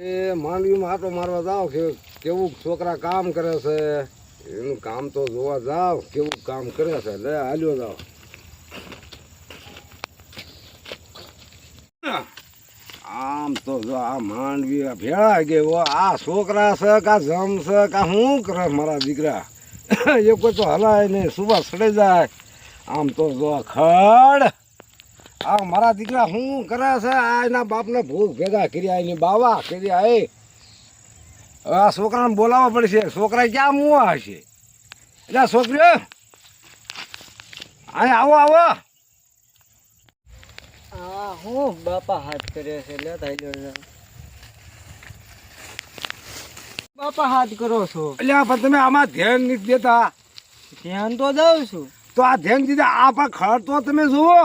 એ માંડવીમાં હાથો મારવા જાવ કે કેવું છોકરા કામ કરે છે? એનું કામ તો જોવા જાવ કેવું કામ કરે છે? લે, હાલ્યો જાવ આમ તો જો આ માંડવી ભેળા ગયો આ છોકરા છે કા જમ છે કા શું કરે મારા દીકરા? એ કોઈ તો હલાય નહીં સુબહ સડે જાય. આમ તો જો ખડ આ મારા દીકરા શું કરે છે? આ એના બાપને ભૂખ ભેગા કર્યા એની બાવા કર્યા એ આ છોકરાને બોલાવવા પડશે. છોકરા ક્યાં મુવા હશે? એટલે છોકરીઓ અહીં આવો આવો. હા હું બાપા હાથ કર્યો છે? લે બાપા હાથ કરો છો? એટલે પણ તમે આમાં ધ્યાન નથી દેતા. ધ્યાન તો દઉં છું. તો આ ધ્યાન દીધા આ પણ તો તમે જુઓ.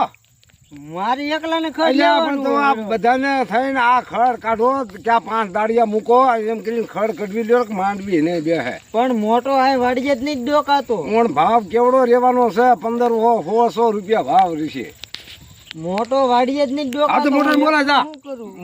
મારે એકલાને ખરી પણ તો આ બધાને થઈને આ ખડ કાઢો ક્યાં પાંચ દાડિયા મૂકો એમ કરીને ખડ કઢવી લ્યો કે માંડવી ને બે હે. પણ મોટો હાય વાડીએ જ નહીં ડોકાતો. પણ ભાવ કેવડો રહેવાનો છે? પંદર સોળસો રૂપિયા ભાવ રહેશે. મોટો વાડીએ જ નહીં ડોકાતો. મોટા બોલા જા.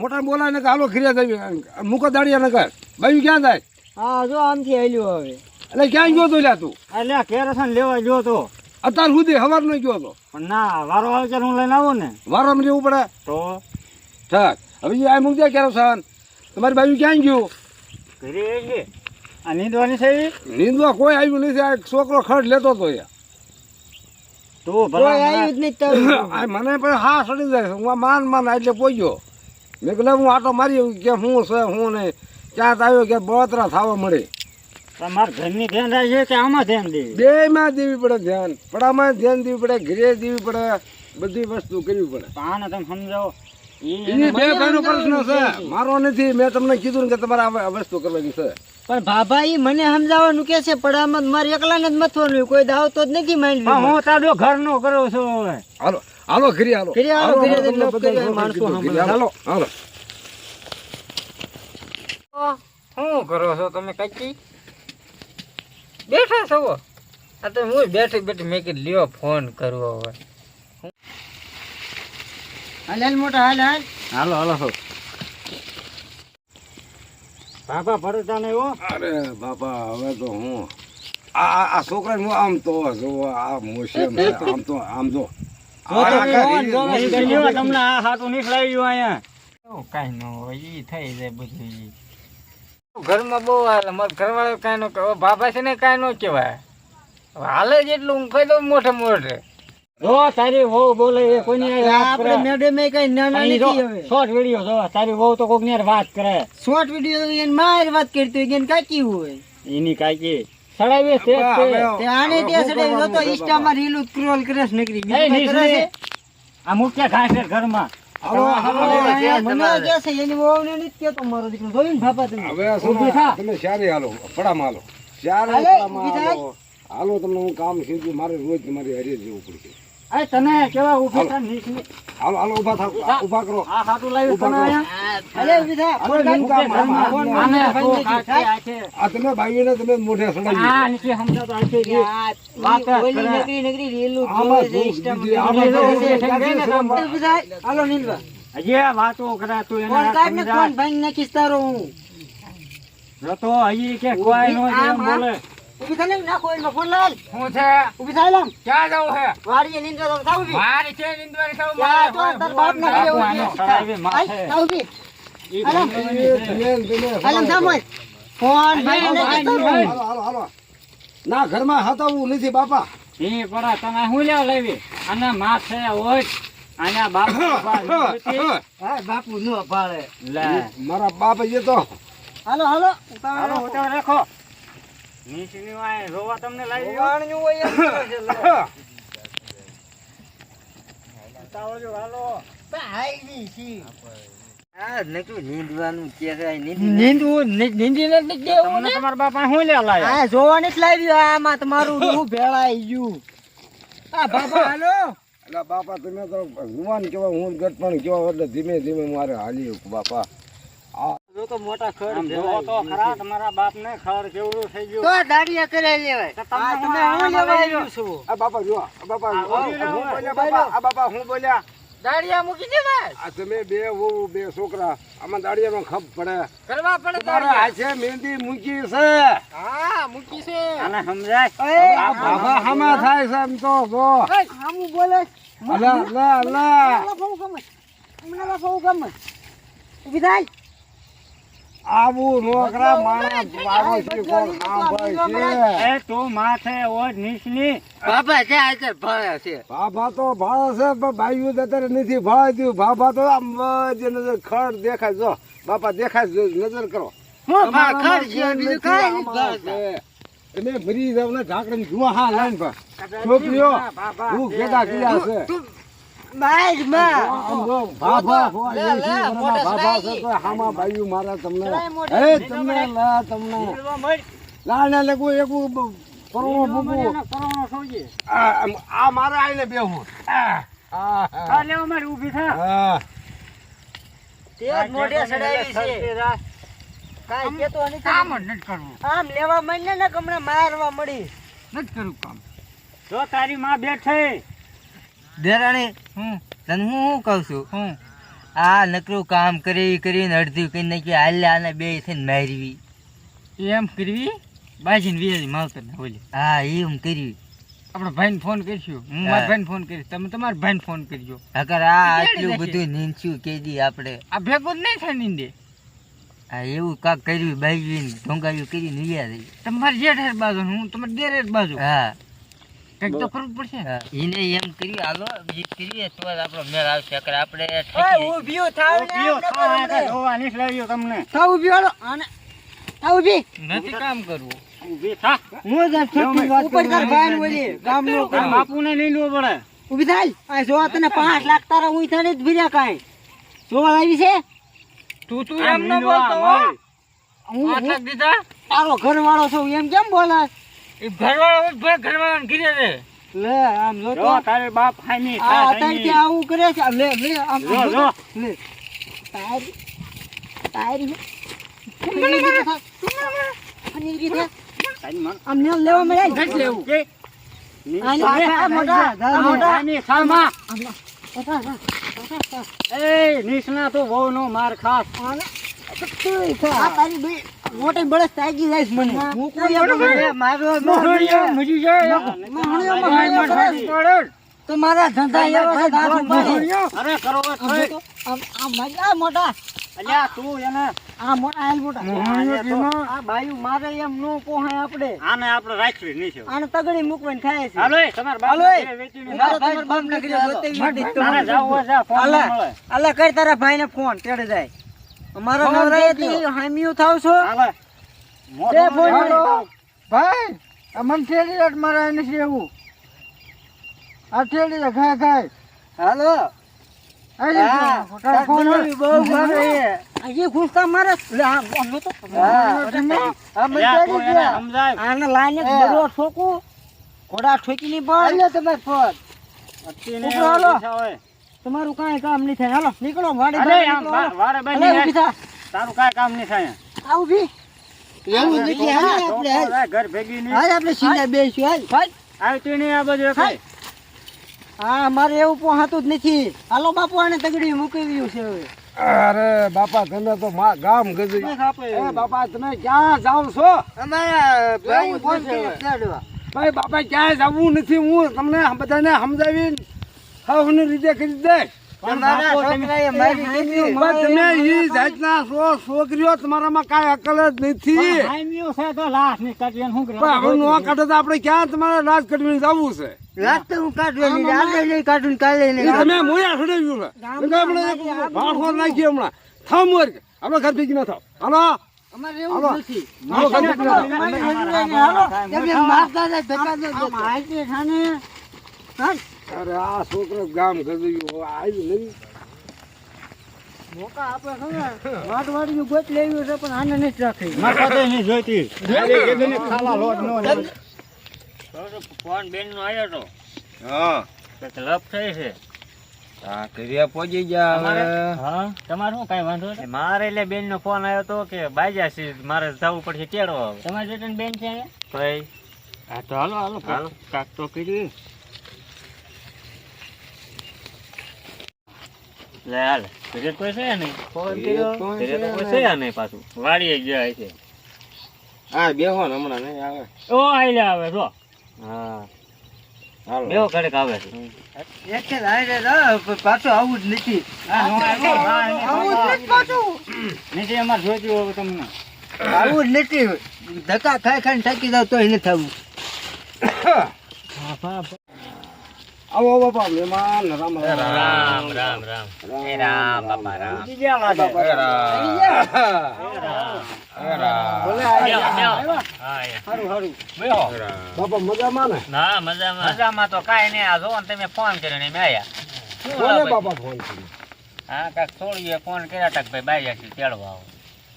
મોટા બોલા ને ચાલો હાલો ખીર્યા જવી મૂકો દાડિયા નગર ભાઈ ક્યાં જાય? હા જો આમથી આવ્યો હવે. એટલે ક્યાં ગયો તો લ્યા તું? એટલે કેરોસન લેવા ગયો તો. અત્યાર સુધી હવાર નો ગયો તો પણ ના વારો આવે ત્યારે હું લઈને આવું ને. વારામાં રહેવું પડે. તો? ઠક. હવે આ મૂકી ક્યારે સહન. તમારી બાજુ ક્યાં ગયું? ઘરે છે. આ નીંદવાની છે નીંદવા કોઈ આવ્યું નથી. આ છોકરો ખડ લેતો તો યાર તો ભલા જ નહીં આ મને પણ હા સડી જાય હું માન માન એટલે પોગ્યો. મેં કીધું હું આટો મારી આવ્યો કે હું છે હું નહીં. ક્યાં આવ્યો કે બળતરા થવા મળે. તમારે ઘરની ધ્યાન રાખે કે આમાં ધ્યાન દે. બે માં દેવી પડે ધ્યાન. પડામાં ધ્યાન દેવી પડે ઘરે દેવી પડે બધી વસ્તુ કરવી પડે. આને તમે સમજાવો. એ બે ભાઈનો પ્રશ્ન છે. મારો નથી મેં તમને કીધું કે તમારે આ વસ્તુ કરવાની છે. પણ બાબા ઈ મને સમજાવવાનું કે છે પડામાં મારે એકલાને જ મથવાનું કોઈ દાવતો જ નથી માંડવી હું તારો ઘર નો કરો છો હવે. હાલો હાલો ઘરે હાલો. ઘરે હાલો, ઘરે માણસો. હાલો હાલો. શું કરો છો તમે કાકી? બેઠા છો આ તો હું બેઠી બેઠી મેં કીધું લ્યો ફોન કરવો હવે. હાલ મોટા હાલ હાલ. હાલો હાલો હો. બાપા પડતા નહીં હો? અરે બાપા હવે તો હું આ આ- છોકરા હું આમ તો જો આ મોશેમ છે આમ તો આમ જો. તમને આ હાથું નીકળાવ્યું અહીંયા. કાંઈ ન હોય એ થઈ જાય બધું ઈ. ઘરમાં બહુ હાલે. મારા ઘરવાળો કાંઈ નો કહેવાય. બાબા છે ને કાંઈ નો કહેવાય. હવે હાલે જેટલું હું કહી દઉં મોઢે મોઢે. જો તારી વહુ બોલે એ કોઈની આપણે મેડમ એ કઈ નાના નથી હવે. શોર્ટ વિડિયો જો તારી વહુ તો કોકની વાત કરે. શોર્ટ વિડિયો એને માર વાત કરતી હોય એને કાકી હોય. એની કાકી. સડાવે છે તે. આને તે સડાવી તો ઇન્સ્ટા માં રીલ સ્ક્રોલ કરે છે નકરી બીજું કઈ કરે છે. આ મુખ્ય ઘાસ ઘરમાં. હાલો, મને કે છે એની વહુ ને નથી કેતો મારો દીકરો જોઈને બાપા તમે હવે ઊભી થા. તમે શારે હાલો પડામાં હાલો શારે પડામાં હાલો હાલો તમને હું કામ સીધું મારે રોજ તમારી હારે જવું પડશે આ તને કેવા ઊભી થા હાલો હાલો ઊભા થાવ ઊભા કરો. આ હાટું આમાં, આને આમાં. તો કાકી આ તમે ભાઈઓને તમે મોઢે આ સડાવી નીચે સમજા તો છે કે વાત કરે. આમાં દુઃખ દીધી, આમાં દુઃખ હાલો નીલવા. હજી વાતો કરા તું એને સમજાય. હું. તો હજી કે કોઈ નો જેમ બોલે હું છે? ક્યાં જવું છે? વાડી છે નીંદવાની થાવ મારે. સડાવી માથે. ઈ ભંડોળની છે. તમે- તમે હાલો હાલો હાલો. ના ઘરમાં હતાવું નથી બાપા. એ પરા તમે હું લેવા લેવી? અને માથે હોય આના બાપુ બાપુ નો પાડે લે. મારા બાપ જે તો હાલો હાલો. હાલો ઉતાવળ રાખો. નીચેની વાય રોવા તમને લાવી વાણ્યું હોય એમ કરે છે લે. ઉતાવળ જો, હાલો. નીંદવું નીંદી નથી દેવું તમારા બાપા હું લે લાવ્યા આ જોવાની જ લાવ્યું આમાં તમારું રૂહ ભેળાઈ ગયું. આ બાપા હાલો. એટલે બાપા તમે તો જુવાન કેવા હું ગટપણ કેવા એટલે ધીમે ધીમે મારે હાલી બાપા. તો મોટા ખડ જોવો તો ખરા તમારા બાપને ખર કેવડું થઈ ગયું. તો દાડિયા કરે લેવાય તો તમે હું હું લેવા લેવા છું. આ બાપા જો આ બાપા હું બોલ્યા આ બાપા હું બોલ્યા? દાડિયા મૂકી દે બસ? આ તમે બે વહુ બે છોકરા આમાં દાડિયાનો ખપ પડે. કરવા પડે હાથે મહેંદી મૂકી છે. હા મૂકી છે. આને સમજાય? આ બાબા હામાં થાય છે એમ તો જો. આમું બોલે. અલા ગમે. ગમે. આવું નોકરા માણસ મારો છે કોણ આમ છે? એ તું માથે ઓજ નીચની. બાબા છે આચર ભળે છે? બાબા તો ભાળે છે પણ ભાઈઓ અત્યારે નથી ભાળ્યું બાબા તો આમ જે નજર ખડ દેખાય. જો બાપા દેખાય નજર કરો. ભાળતા. તમે ભરી જાવ ને ઢાંકણી જુઓ હા લાઈન પર. છોકરીઓ હું કિયા છે. તું બાઈકમાં બાબા લે, લે, વર્ષના મોઢે બાબા સડાઈ છે તો હામાં ભાઈઓ મારા તમને. એ તમને લા તમને. લાને લેગુ એકુ આ મારે આઈને બેહું આ આ, આ. ઊભી થા. હા. તે મોઢે સડાવી છે. કાંઈ કેતો નથી. કામ જ કરવું. આમ લેવા માંડને ને કમણે મારવા મળી. નથી કરું કામ. જો તારી માં બેઠે. દેરાણી હું તને હું શું કહું છું? હું આ નકરું કામ કરી કરીને અડધું કરી નાખી હાલે આને બે થઈને મારવી. એમ કરવી? બાજીને વિયાજી માવતર ને બોલી. હા એમ કરવી. આપણે ભાઈને ફોન કરીશું. હું મારા ભાઈને ફોન કરીશ. તમે તમારા ભાઈને ફોન કરજો. અગર આ આટલું બધું નીંદશું કે દી આપણે. આ ભેગું નહીં થાય નીંદે. હા એવું કાક કર્યું બાજુ ઢોંગાયું કરીને વિયા રહી. તમારી જેઠ બાજુ હું તમારે દેર બાજુ. હા. કંઈક તો કરવું પડશે ને. એને એમ કર્યું હાલો એ કરીએ તો જ આપણો મેળ આવશે અગર આપણે ઊભીઓ થાવ ને ઊભીઓ થાવ, જોવા નીકળાવ્યો તમને. થાવ ઊભી હાલો. આને થાવ ઊભી. નથી કામ કરવું. ઊભી. થા હું જ છઠ્ઠી વાત ઉપર કર ભાઈ બોલી ગામનો તારા બાપુને લઈ લો પડે. ઊભી થાય? આ જો તને પાંચ લાખ તારા હું થાને જ ભર્યા કાઈ. જોવા આવી છે? તું તું એમ ન બોલતો હો. હું આટલા દીધા? તારો ઘરવાળો છું એમ કેમ બોલાસ એ ઘરવાળો જ ઘરવાળાને ઘીરે રે લે આમ જો તો. તારે બાપ હામી આ અત્યારથી હામી. આવું કરે છે. લે લે આમ જો, જો. લે. તારી તારી. લેવા મળે. લેવું. કે? એ નિષ્ણા તો વહુ નો માર ખાસ. તારી બે. મોટી બળસ તાગી જાય મને. હું કોઈ બોલે મારો મરી જાય. તો મારા ધંધા એ વખત. અરે કરો મારી- આ મોટા. અલ્યા તું એને આ મોટા આલ મોટા. આ બાયું મારે એમ નો પોહાય આપણે. આને આપણે રાખવી નહીં છે. આને તગડી મૂકવાની થાય છે. હાલો તમાર બાપ. વેચીને મારો તમારા બાપને ઘરે બતાવી દીધી તો તારે જા, ફોન મળે. અલ્યા કર તારા ભાઈને ફોન તેડે જાય. અમારો ફોન નવરાય કરજો. થી હામ્યું થાવ છો? હાલે. બે ફોન. ભાઈ અમન મને ઠેલી રાત મારા છે એવું આ ઠેલી રે ખાય હાલો. આજે. આ મારે. લે આ બોલો તો એને. આને લાઈને બરો ઠોકું. ઘોડા ઠોકી ની બળ તમે ફોન. હાલો. તમારું કાંઈ કામ નહીં થાય. હાલો નીકળો વાડી અરે, આમ નીકળો, હાલો. વા- વારે બની થા. તારું કાંઈ કામ નહીં થાય. આ ઊભી એવું નથી. હાલ. આપણે ઘર ભેગી નહીં. હાલ આપણે સીધા બેસીશું હાલ. હાલ. આવતી નહીં આ બધું ખાય હા મારે એવું પોહાતું જ નથી. હાલો બાપુ આને તગડી મૂકી દીધું છે હવે. અરે બાપા તમે તો મા- ગામ ગજરી એ બાપા તમે ક્યાં જાવ છો અમારા ભાઈ બાપા ક્યાંય જવું નથી. હું તમને બધાને સમજાવી હવની રીતે કરી દઈશ તમારા છોકરાએ મારી દીકરી પણ તમે ઈ જાતના છો છોકરીઓ તમારામાં કાંઈ અકલ જ નથી. લાશ આપણે ક્યાં તમારે રાજ કાઢવી જવું છે? રાત તો હું કાઢવાની. આજે નહીં કાઢું કાલે નહીં તમે મોયા છોડાવ્યું આપણે નાખીએ હમણાં. થાવ મોર આપણે ઘર ભેગી ના થાવ. હાલો? અમારે એવું નથી. મારતા જાય, ધક્કા અરે આ છોકરો ગામ ગજ્યું આવ્યું નહીં મોકા આપણે ખબર ગોત લેવું છે પણ આને નથી રાખી. માથા તો નહીં જોઈતી. ખાલી કીધું ને ખાવા લોટ નો ફોન બેન નો આવ્યો તો. હા. લપ થઈ છે. આ કર્યા પહોંચી ગયા તમારે? હા. તમારે શું કાંઈ વાંધો નથી? મારે એટલે બેન નો ફોન આવ્યો તો કે બાજા છે મારે જવું પડશે તેડવા તમારે બેન છે? ભાઈ. હા તો હાલો હાલો હાલો. કાક તો કરી લે હાલ. ઘરે કોઈ છે નહીં? કોઈ છે નહીં પાછું? વાડીએ ગયા છે. હા બેહો ને હમણાં નહીં આવે. ઓ આઈ આવે જો. હા. બેહો ઘડીક આવે છે. એક જ હારે પાછો આવું જ નથી. આવું જ નથી અમારે જોઈતી હોય તમને. આવું જ નથી. ધક્કા ખાઈ ખાઈને થાકી જાવ તોય નથી આવું આવો બાપા મહેમાન રામ રામ. રામ રામ રામ રામ. બાપા રામ. બોલે બેહો, બેહો. હા, હારું બેહો. બાપા મજામાં ને? ના મજામાં. મજામાં તો કાઈ નહીં. આ જોવો ને તમે ફોન કર્યો ને મેં આયા. બોલે બાપા ફોન કર્યો? હા કાક છોડીએ ફોન કર્યા તક ભાઈ બાઈ આખી તેડવા આવો.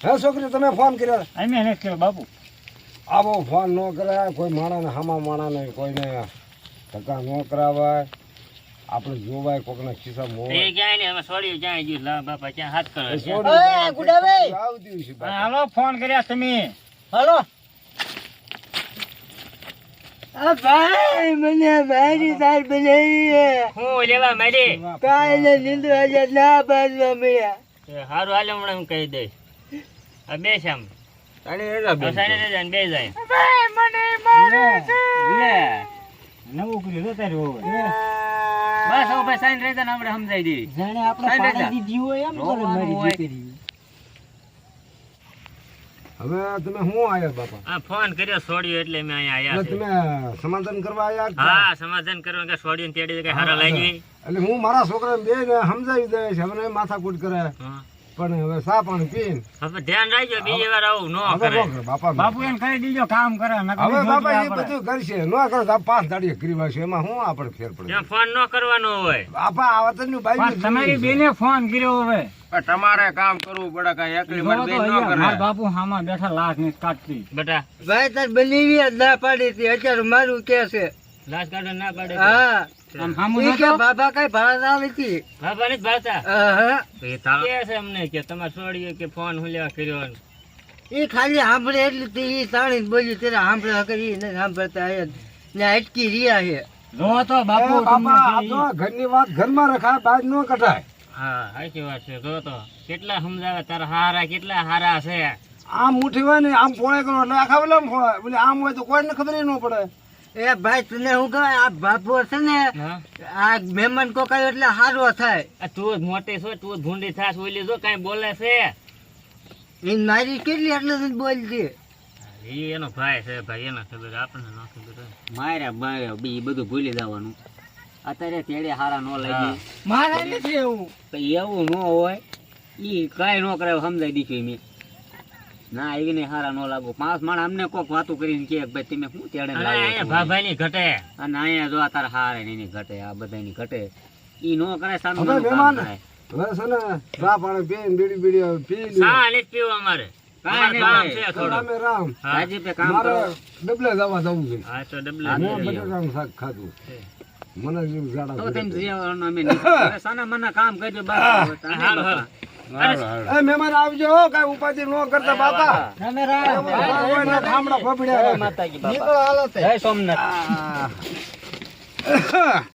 હે છોકરી તમે ફોન કર્યો? અમે ને કર્યો બાપુ. આવો ફોન ન કરાય. કોઈ માણાને હામા માણાને કોઈને ધક્કા ન કરાવાય. આપણે જોવાય કોકના ખિસ્સા મો. એ ક્યાંય ને અમે છોડી જાય ગયું? લા બાપા ક્યાં હાથ કરો? એ ઓય, ગુડાભાઈ. આવતી હશે બાપા. હાલો ફોન કર્યા તમે. હાલો. આ ભાઈ મને મારી તાર બનાવી છે. હું લેવા મારી કાલે ને નીંદવા ના બાજવા મળ્યા. એ હારું હાલે હમણાં હું કહી દઈશ. આ બે છે આમ. હવે સાઈને રહેજો ને બે જાય. નવું કર્યું તો તારું હવે. બસ હવે ભાઈ સાઈન રહેતા ને આપણે સમજાઈ દઈએ જાણે આપણે સાંજે પાડી દીધી હોય એમ કરે મારી દીકરી. હવે તમે શું આયા બાપા? આ ફોન કર્યો છોડ્યો એટલે મેં અહીંયા આવ્યા તમે સમાધાન કરવા આયા છે હા સમાધાન કરવા કે છોડ્યું તેડી કઈ હારા લાગી એટલે હું મારા છોકરાને બે ને સમજાવી દઈશ હવે માથા માથાકૂટ કરે. હા. પણ હવે સા પણ પીન. હવે ધ્યાન રાખજો બીજી વાર આવું નો કરે. બાપા બાપુ એમ કરી દીજો કામ કરે હવે બાપા એ બધું કરશે. નો કરે તો પાંચ દાડી કરી છે એમાં હું આપણે ફેર પડે? ફોન નો કરવાનો હોય. બાપા આ વતનનું બાઈ તમારી બેને ફોન કર્યો હવે. તમારે કામ કરવું પડે કઈ. એકલી મારી બેન નો કરે. બાપુ હામાં બેઠા લાશ ને કાટતી બેટા. ભાઈ તાર બનાવી ના પાડી હતી. અત્યારે મારું કે છે? લાશ કાઢો ના પાડે હા. બાબા કઈ ભાડા ના લીધી બાપા ભાષા કે છે અમને કે તમારે છોડીએ કે ફોન હું લેવા કર્યો એ ખાલી સાંભળે એટલી તે ઈ તાણી જ બોલ્યું ત્યારે સાંભળે વગર ઈ સાંભળતા ને અટકી રહ્યા છે. જો તો બાપા ઘરની વાત ઘરમાં રખાય બહાર ન કઢાય. હા સાચી વાત છે જો તો. કેટલા સમજાવે તારા હારા કેટલા હારા છે. આમ ઉઠી હોય ને આમ ફોળે કરો એટલે આખા બોલે આમ હોય તો કોઈને ખબર ન પડે. એ ભાઈ તને હું કહે આ બાપુ છે ને આ મહેમાન કોકાયો એટલે સારો થાય. આ તું મોટી છો તું ભૂંડી થાસ ઓલી જો કઈ બોલે છે. એ મારી કેટલી એટલે જ બોલતી? એ એનો ભાઈ છે ભાઈ એને ખબર આપણને ન ખબર માર્યા મારે મારે બી બધું ભૂલી જવાનું. અત્યારે તેડે હારા ન લાગી મારા નથી એવું. તો એવું ન હોય એ કઈ ન કરે સમજાઈ દીધું મેં ના એવી ને હારા નો લાગુ. પાંચ માણ અમને કોક વાતું કરીને કે ભાઈ તમે શું તેડે છો? ભાભાઈની ઘટે. અને અહીંયા જો તારા હારે ની ઘટે આ બધાની ઘટે. ઈ નો કરે સામે મહેમાન. હવે છે ને બીડી બીડી પી સા પીવું અમારે. આવો. મના કામ કરજો એ મહેમાન આવજો કઈ ઉપાધિ ન કરતા બાપા. ઠામડા ફફડ્યા. નીકળો હાલો સોમનાથ આ.